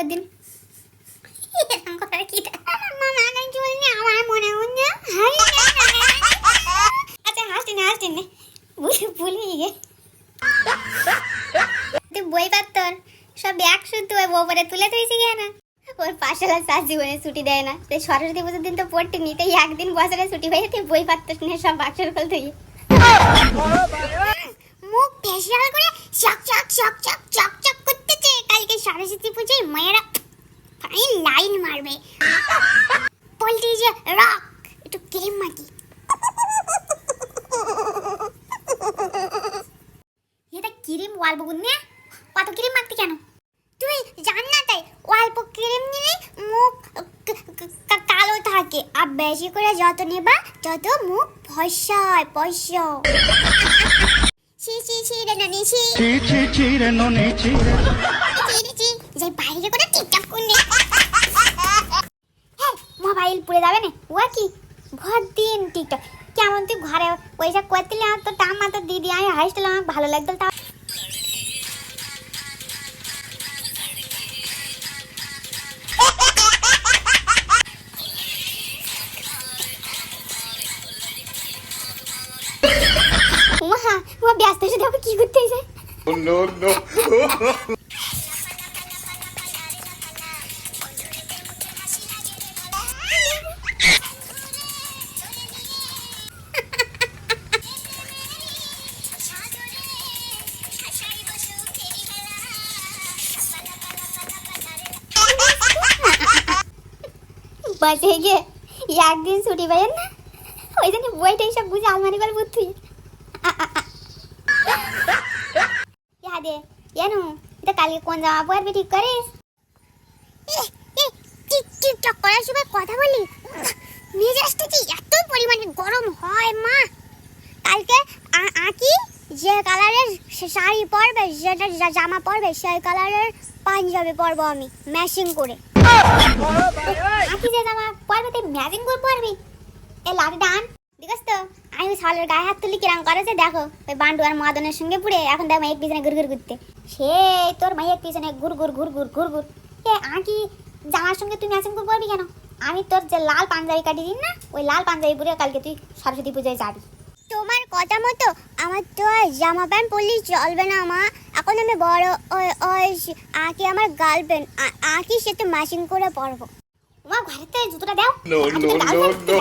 আয়নার সামনে গিয়ে বদিন এরকম করার কি দরকার? আমার মাথায় ঝুল আমার মনে হচ্ছে আচ্ছা ছুটি দেয় না। সরস্বতী পুজোর দিন তো পড়তে নি একদিন বছরে ছুটি পাই তুই বই পাত্তর না, সব বাক্সের তুই মুখ করে চক চক চক চক চক চক করতেছে কালকে সরস্বতী পুজোয় মেয়েরা ফাইন মারবে বলতে যে রক একটু ক্রিম মাটি এটা ক্রিম অল্প গুনে কত ক্রিম মাখতে কেন? তুই জান না তাই, অল্প ক্রিম নিলে মুখ কালো থাকে। আর বেশি করে যত নেবা, তত মুখ ফসা হয় ফসা ছি ছি ছি রে নানি, ছি। চি চি চি রে ননি, ছি রে ছি যে বাইরে করে টিকটক করনে হ্যাঁ মোবাইল পুড়ে যাবে না ওয়া কি ভর দিন টিকটক। কেমন তুই ঘরে ওইসব আমার তো টামা তো দিদি, আমি হাসছিলাম আমার ভালো লাগতো তা। উমা ব্যস্ত এসে দেখো কি করতে এসে নো নো বাসে গিয়ে একদিন ছুটি পাইয়েন না, ওই জন্য বইটা সব বুঝে আলমারি করে বুঝতুই দে জানো এটা কালকে কোন জামা পরবি ঠিক করিস? টিকটক করার সময় কথা বলি? মেজাজটা যে এত পরিমাণে গরম হয়, মা। কালকে আঁকি যে কালারের শাড়ি পরবে, যেটা জামা পরবে, সেই কালারের পাঞ্জাবি পরবো আমি ম্যাচিং করে। জামার সঙ্গে তুই ম্যাচিং কেন? আমি তোর যে লাল পাঞ্জাবি কাটি দিন না, ওই লাল পাঞ্জাবি পরে কালকে তুই সরস্বতী পুজোয় যাবি। তোমার কথা মতো আমার তো আর জামা প্যান্ট পরলেই চলবে না, মা। এখন আমি বড় আঁকি আমার গার্লফ্রেন্ড আঁকি সে তো ম্যাচিং করে পরবো। মা ঘরেতে জুতোটা দাও। No no no no